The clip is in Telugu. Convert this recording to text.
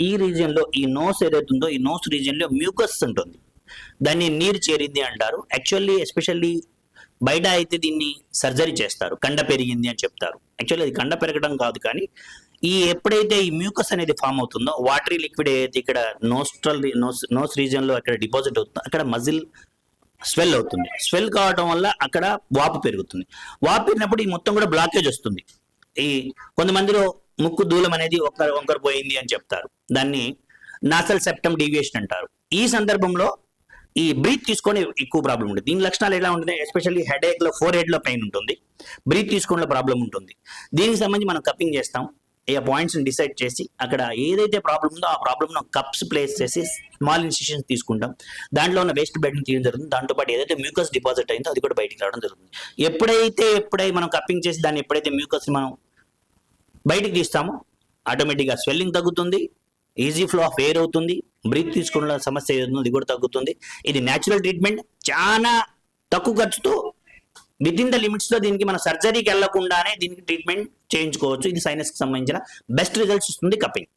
ఈ రీజియన్లో ఈ నోస్ ఏదైతుందో ఈ నోస్ రీజియన్లో మ్యూకస్ ఉంటుంది. దాన్ని నీరు చేరింది అంటారు. యాక్చువల్లీ ఎస్పెషల్లీ బయట అయితే దీన్ని సర్జరీ చేస్తారు. కండ పెరిగింది అని చెప్తారు. యాక్చువల్లీ అది కండ పెరగడం కాదు కానీ ఈ ఎప్పుడైతే ఈ మ్యూకస్ అనేది ఫామ్ అవుతుందో వాటరీ లిక్విడ్ ఏదైతే ఇక్కడ నోస్ట్రల్ నోస్ నోస్ రీజియన్లో అక్కడ డిపాజిట్ అవుతుందో అక్కడ మజిల్ స్వెల్ అవుతుంది. స్వెల్ కావడం వల్ల అక్కడ వాపు పెరుగుతుంది. వాపు పెరిగినప్పుడు ఈ మొత్తం కూడా బ్లాకేజ్ వస్తుంది. ఈ కొంతమందిలో ముక్కు దూలం అనేది ఒక్కరు వంకర పోయింది అని చెప్తారు. దాన్ని నాసల్ సెప్టమ్ డీవియేషన్ అంటారు. ఈ సందర్భంలో ఈ బ్రీత్ తీసుకొని ఎక్కువ ప్రాబ్లం ఉంటుంది. దీని లక్షణాలు ఎలా ఉంటుంది ఎస్పెషల్లీ హెడ్ ఏక్లో ఫోర్ హెడ్లో పెయిన్ ఉంటుంది. బ్రీత్ తీసుకోవడంలో ప్రాబ్లం ఉంటుంది. దీనికి సంబంధించి మనం కప్పింగ్ చేస్తాం. ఏ పాయింట్స్ని డిసైడ్ చేసి అక్కడ ఏదైతే ప్రాబ్లం ఉందో ఆ ప్రాబ్లంను కప్స్ ప్లేస్ చేసి స్మాల్ ఇన్స్టిట్యూషన్స్ తీసుకుంటాం. దాంట్లో ఉన్న వేస్ట్ బెడ్ని తీయడం జరుగుతుంది. దాంతోపాటు ఏదైతే మ్యూకస్ డిపాజిట్ అయిందో అది కూడా బయటికి రావడం జరుగుతుంది. ఎప్పుడైతే ఎప్పుడైతే మనం కప్పింగ్ చేసి దాన్ని ఎప్పుడైతే మ్యూకస్ మనం బయటికి తీస్తాము. ఆటోమేటిక్గా స్వెల్లింగ్ తగ్గుతుంది. ఈజీ ఫ్లో ఆఫ్ ఎయిర్ అవుతుంది. బ్రీత్ తీసుకున్న సమస్య ఏదైనా కూడా తగ్గుతుంది. ఇది న్యాచురల్ ట్రీట్మెంట్ చాలా తక్కువ ఖర్చుతో విత్ ఇన్ ద లిమిట్స్లో దీనికి మన సర్జరీకి వెళ్ళకుండానే దీనికి ట్రీట్మెంట్ చేయించుకోవచ్చు. ఇది సైనస్కి సంబంధించిన బెస్ట్ రిజల్ట్స్ ఇస్తుంది కపింగ్